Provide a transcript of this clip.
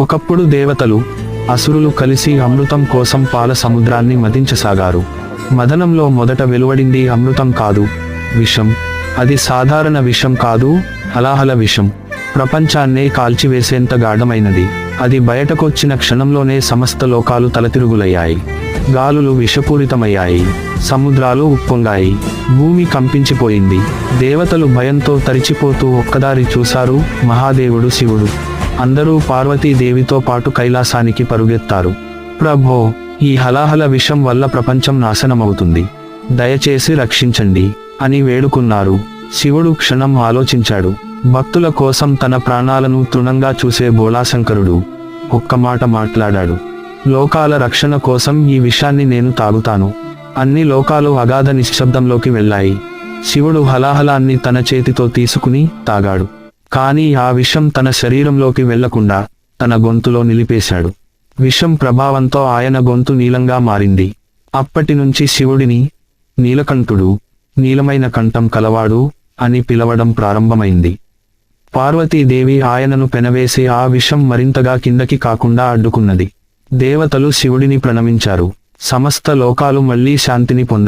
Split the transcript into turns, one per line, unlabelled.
ఒకప్పుడు దేవతలు అసురులు కలిసి అమృతం కోసం పాల సముద్రాన్ని మదించసాగారు. మదనంలో మొదట వెలువడింది అమృతం కాదు విషం. అది సాధారణ విషం కాదు హలాహల విషం. ప్రపంచాన్నే కాల్చివేసేంత గాఢమైనది. అది బయటకొచ్చిన క్షణంలోనే సమస్త లోకాలు తలతిరుగులయ్యాయి. గాలులు విషపూరితమయ్యాయి. సముద్రాలు ఉప్పొంగాయి. భూమి కంపించిపోయింది. దేవతలు భయంతో తరిచిపోతూ ఒక్కదారి చూశారు మహాదేవుడు శివుడు. అందరూ పార్వతీదేవితో పాటు కైలాసానికి పరుగెత్తారు. ప్రభో ఈ హలాహల విషం వల్ల ప్రపంచం నాశనమవుతుంది. దయచేసి రక్షించండి అని వేడుకున్నారు. శివుడు క్షణం ఆలోచించాడు. భక్తుల కోసం తన ప్రాణాలను తృణంగా చూసే బోళాశంకరుడు ఒక్క మాట మాట్లాడాడు. లోకాల రక్షణ కోసం ఈ విషాన్ని నేను తాగుతాను. అన్ని లోకాలు అగాధ నిశ్శబ్దంలోకి వెళ్ళాయి. శివుడు హలాహలాన్ని తన చేతితో తీసుకుని తాగాడు. కానీ ఆ విషం తన శరీరంలోకి వెళ్ళకుండా తన గొంతులో నిలిపేశాడు. విషం ప్రభావంతో ఆయన గొంతు నీలంగా మారింది. అప్పటి నుంచి శివుడిని నీలకంఠుడు నీలమైన కంఠం కలవాడు అని పిలవడం ప్రారంభమైంది. పార్వతీదేవి ఆయనను పెనవేసి ఆ విషం మరింతగా కిందకి కాకుండా అడ్డుకున్నది. దేవతలు శివుడిని ప్రణమించారు. సమస్త లోకాలు మళ్ళీ శాంతిని పొందాయి.